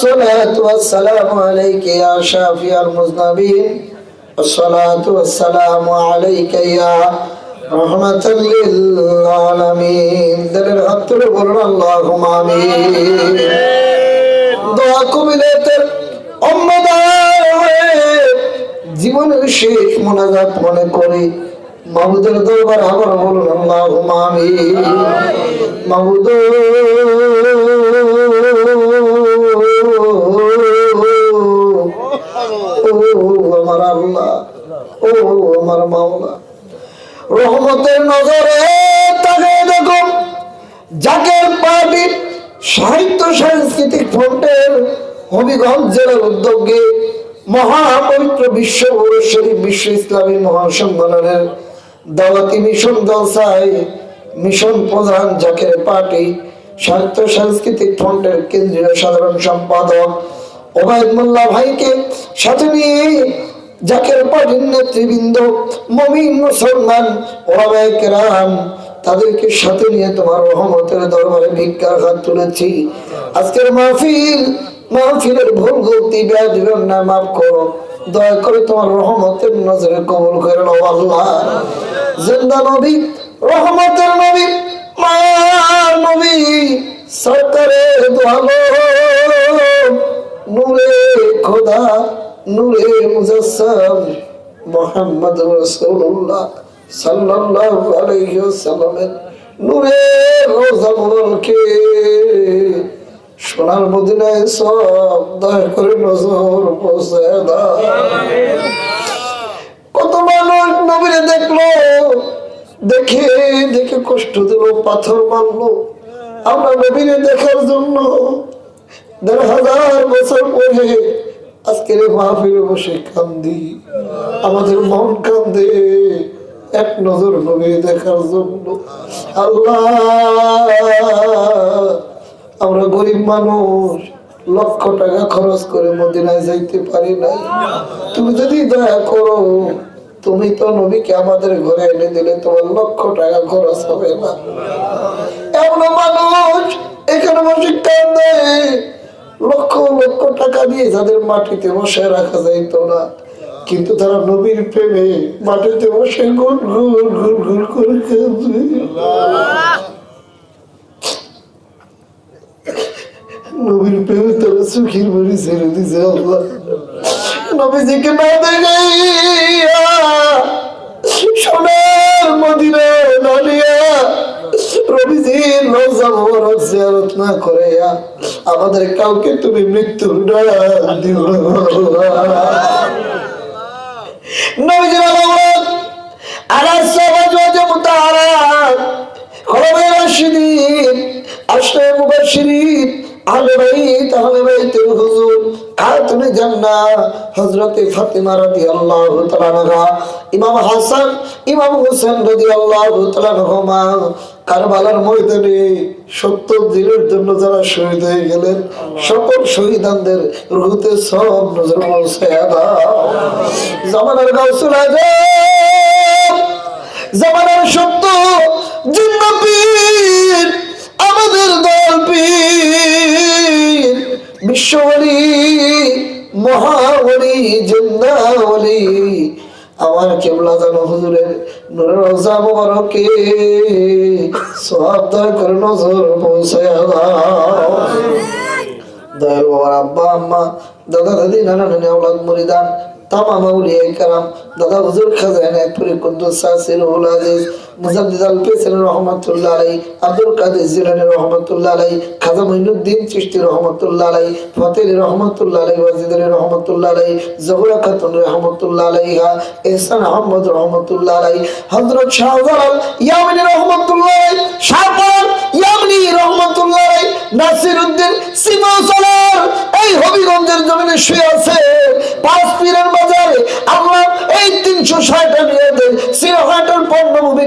الصلاة والسلام عليك يا شافي المذنبين الصلاة والسلام عليك يا رحمة للعالمين دل الحق بقول اللهم آمين দোয়া কবিলেতের অম্মদার হয়ে জীবনের শেষ মোনাজাত মনে করি মাহমুদের দরবার আবার বলুন আল্লাহ মামি মাহমুদ আমার আল্লাহ। ও আমার মাওলা। রহমতের নজরে তাকে দেখো, জাকের পার্টি সাহিত্য সাংস্কৃতিক ফ্রন্টের হবিগঞ্জ জেলার উদ্যোগে মহাপবিত্র বিশ্ব শরীফ বিশ্ব ইসলামী মহাসম্মেলনের দাওয়াতি মিশন জলসায় মিশন প্রধান জাকের পার্টি সাহিত্য সাংস্কৃতিক ফ্রন্টের কেন্দ্রীয় সাধারণ সম্পাদক ওবায়দ মোল্লা ভাইকে সাথে নিয়ে জাকের পার্টির নেতৃবৃন্দ মমিন মুসলমান কেরাম, তাদেরকে সাথে নিয়ে তোমার রহমতের দরবারে ভিক্ষার হাত তুলেছি। আজকের মাহফিল, মাহফিলের ভুল গলতি ব্যাধিবেন না মাফ করো। দয়া করে তোমার রহমতের নজরে কবুল করে নাও আল্লাহ। জিন্দা নবী, রহমতের নবী, মায়ার নবী, সরকারের দোয়ালো, নূরে খোদা। নূরে মুজাসসাম মোহাম্মদ রাসূলুল্লাহ সাল্লাল্লাহু আলাইহি ওয়াসাল্লামের নূরে রোজা মুবারকে সোনার মদিনায় সব দয়া করে নজর কত মানুষ নবীরে দেখল, দেখে দেখে কষ্ট দিল, পাথর মারলো। আমরা নবীরে দেখার জন্য দেড় হাজার বছর পরে আজকের এই মাহফিলে বসে কান্দি, আমাদের মন কান্দে, এক নজর নবী দেখার জন্য। আল্লাহ, আমরা গরিব মানুষ, লক্ষ টাকা খরচ করে মদিনায় যাইতে পারি নাই। তুমি যদি দয়া করো, তুমি তো নবীকে আমাদের ঘরে এনে দিলে তোমার লক্ষ টাকা খরচ হবে না। এমন মানুষ এখানে বসে কান্দে লক্ষ লক্ষ টাকা দিয়ে যাদের মাটিতে বসে রাখা যাইতো না। কিন্তু তারা নবীর প্রেমে মাটিতে বসে গুন গুন গুন গুন করে কাঁদবে নবীর প্রেমে তারা সুখীর বাড়ি ছেড়ে দিছে আল্লাহ। নবীজিকে না সোনার রবিজির রোজা মোবারক জিয়ারত না করাইয়া আমাদের কাউকে তুমি মৃত্যুর ডাক দিও হযরতে ফাতিমা আনহা ইমাম হাসান ইমাম হোসেন আনহুমা কারবালার ময়দানে সত্তর দিনের জন্য যারা শহীদ হয়ে গেলেন সকল শহীদানদের রুহুতে সব নজর দাও জামানার গাউসুল আজম জামানার সত্য পীর আমাদের দল পীর বিশ্ববলী মহাবলী জিন্দাবলী আমার কেবলা জানো হুজুরের নূরের রোজা মোবারকে সব করে নজর পৌঁছায়া দয়াল বাবার আব্বা আম্মা দাদা দাদি নানা নানি আওলাদ মুরিদান তামাম আউলিয়া কারাম দাদা হুজুর খাজানা পুরি কুদ্দুস সাসির রুহুল আজিজ মুজাদ্দিদ আল রহমতুল্লাহ আলাই আব্দুল কাদের জিলানি রহমতুল্লাহ আলাই খাজা মঈনুদ্দিন চিশতি রহমতুল্লাহ আলাই ফতেহ রহমতুল্লাহ আলাই ওয়াজিদ রহমাতুল্লাহ আলাই জহুরা খাতুন রহমতুল্লাহ আলাইহা, এহসান আহমদ রহমতুল্লাহ আলাই হযরত শাহজালাল ইয়ামিনী রহমতুল্লাহ আলাই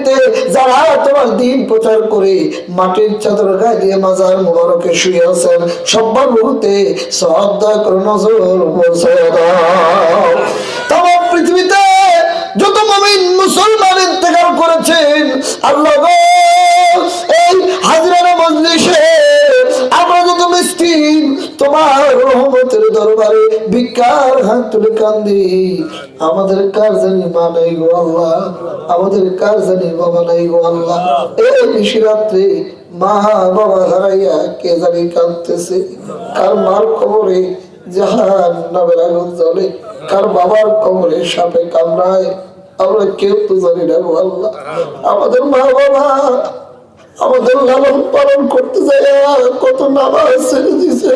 পণ্যভূমিতে যারা তোমার দিন প্রচার করে মাটির চাদর গায়ে দিয়ে মাজার মোবারকে শুয়ে আছেন, সব্বার মুহূর্তে শ্রদ্ধা করে নজর পৌঁছায় দাও তাম পৃথিবীতে যত মমিন মুসলমান ইন্তেকাল করেছেন, আল্লাহ তোমার রহমতের দরবারে ভিক্ষার হাত তুলে কান্দি। আমাদের কার জানি মা নাই গো আল্লাহ? আমাদের কার জানি বাবা নাই গো আল্লাহ? এই নিশিরাত্রে মা বাবা হারাইয়া কে জানি কাঁদতেছে? কার মার কবরে জাহান নামের আগুন জ্বলে, কার বাবার কবরে সাপে কামড়ায়, আমরা কেউ তো জানি না গো আল্লাহ। আমাদের মা বাবা আমাদের লালন পালন করতে যায় কত নামাজ ছেড়ে দিছে।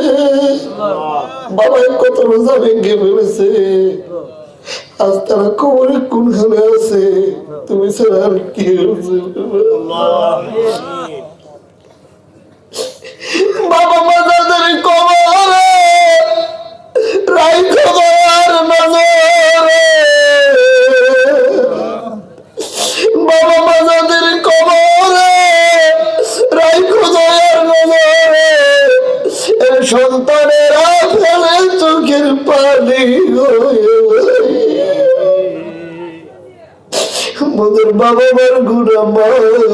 বাবাই কত রোজা ভেঙে ফেলেছে। আজ তারা কবরে কোন খানে আছে? তুমি ছাড়া কি? বাবা মাজাদের কবরে, রাইখো দয়ার নজরে মোদের বাবা মার গুণা মাফ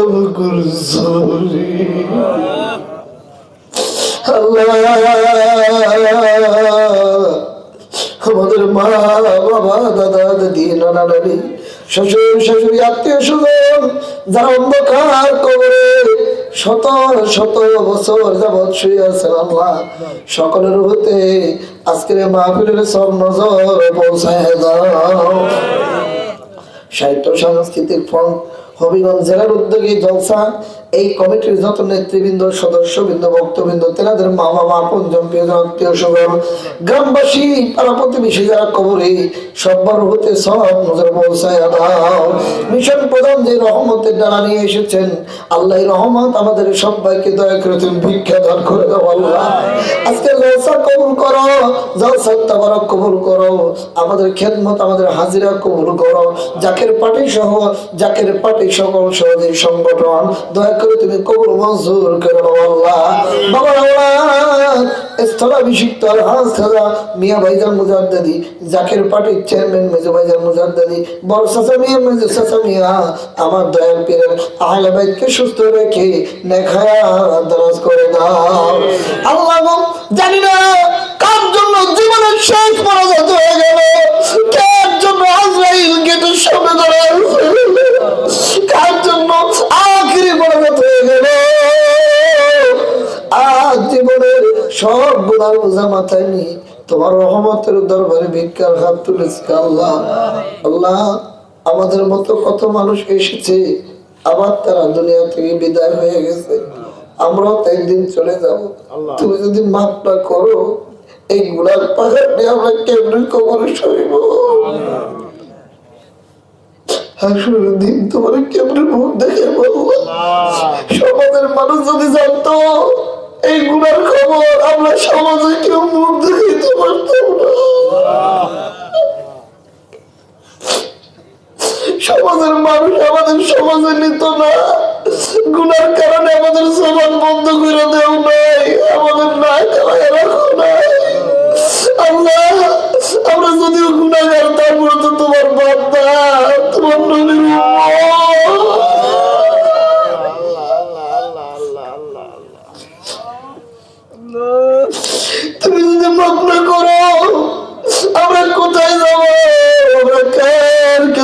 আমাদের মা, বাবা, দাদা, দাদি, নানা, নানি, শ্বশুর, শাশুড়ি, আত্মীয় স্বজন, যারা অন্ধকার কবরে শত শত বছর যাবৎ আল্লাহ। সকলের হতে আজকের মাহফিলের সব নজর পৌঁছায় দাও। সাহিত্য, সাংস্কৃতিক ফ্রন্ট হবিগঞ্জ জেলার উদ্যোগী জলসা এই কমিটির যত নেতৃবৃন্দ, সদস্যবৃন্দ, ভক্তবৃন্দ, তেনাদের মা বাবা আপন জম্পীয় আত্মীয় স্বজন, গ্রামবাসী, পাড়া প্রতিবেশী যারা কবরে সব্বার হতে সব নজর পৌঁছায় দাও মিশন প্রধান যে রহমতের ডানা নিয়ে এসেছেন, আল্লাহ রহমত আমাদের সবাইকে দয়া করে তুমি ভিক্ষা দান করে দাও আল্লাহ। আজকে জলসা কবুল করো, জলসা তাবারক কবুল করো, আমাদের খেদমত আমাদের হাজিরা কবুল করো। জাকের পার্টি সহ জাকের পার্টি সকল সহযোগী সংগঠন, দয়া করে তুমি কবর মঞ্জুর করে আল্লাহ। বাবা স্থলাভিষিক্ত খাজা মিয়া ভাইজান মুজাদ্দাদি, জাকের পাটির চেয়ারম্যান মেজো ভাইজান মুজাদ্দাদি, বড় সাসা মিয়া, মেজো সাসা মিয়া, আমার দয়াল পীরের আহলে বাইতকে সুস্থ রেখে নেখায়া দরাজ করে দাও। আল্লাহ বোঝা মাথায় নিয়ে তোমার রহমতের দরবারে ভিক্ষার হাত তুলেছে আল্লাহ। আল্লাহ আমাদের মতো কত মানুষ এসেছে আবার তারা দুনিয়া থেকে বিদায় হয়ে গেছে। আমরাও তো একদিন চলে যাব। তুমি যদি মাফ না করো এই গুড়ার পাহাড় আমরা কেমন কবরে সইব হাসুর দিন তোমার কেমন মুখ দেখে বলব সমাজের মানুষ যদি জানতো এই খবর আমরা সমাজে কেউ মুখ দেখাইতে পারতাম না। সমাজের মানুষ আমাদের সমাজে নিত না। গুনার কারণে আমাদের জবান বন্ধ করে দেও নাই। আমাদের না খাওয়াই রাখো নাই আল্লাহ আমরা যদিও গুণাগার তারপরে তো তোমার বান্দা তোমার নবীর উম্মত। তুমি যদি মাফ না করো আমরা কোথায় যাব আমরা কার কাছে যাব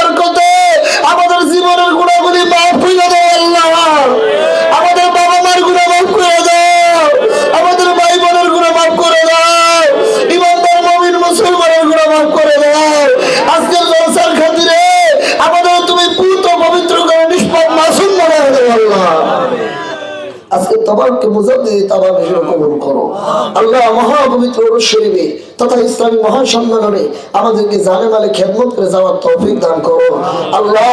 আজকে তোমাকে মুজাদ্দি তাবার হিসেবে কবুল করো আল্লাহ মহাপবিত্র শরীরে তথা ইসলামী মহাসম্মেলনে আমাদেরকে জানে মালে খেদমত করে যাওয়ার তৌফিক দান করো আল্লাহ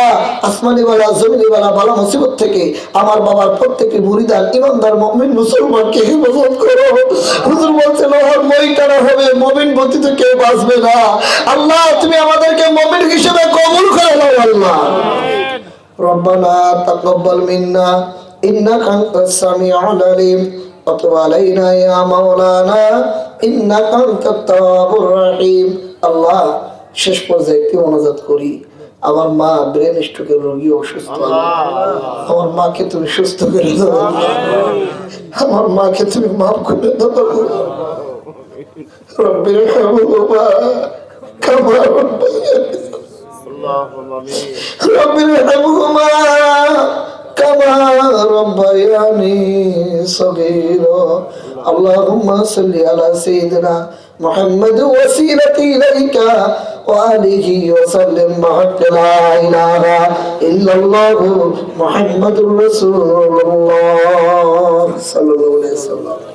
আসমানি বালা জমিনি বালা বালা মুসিবত থেকে আমার বাবার প্রত্যেকটি মুরিদান ইমানদার মমিন মুসলমানকে হেফাজত করো হুজুর বলছে লোহার মই টানা হবে মমিন ব্যতীত কেউ বাঁচবে না আল্লাহ তুমি আমাদেরকে মমিন হিসেবে কবুল করে নাও আল্লাহ ربنا تقبل منا إنك أنت السميع العليم وتب علينا يا مولانا إنك أنت التواب الرحيم الله শেষ পর্যায়ে একটি মনোজাত করি আমার মা ব্রেন স্ট্রোকের রোগী অসুস্থ আমার মাকে তুমি সুস্থ করে দাও আমার মাকে তুমি মাফ করে দাও রব্বির হামহুমা কামা রব্বায়ানি رب ارحمهما كما ربياني صغيرا اللهم صل على سيدنا محمد وسيلتي إليك وآله وسلم معك لا إله إلا الله محمد رسول الله صلى الله عليه وسلم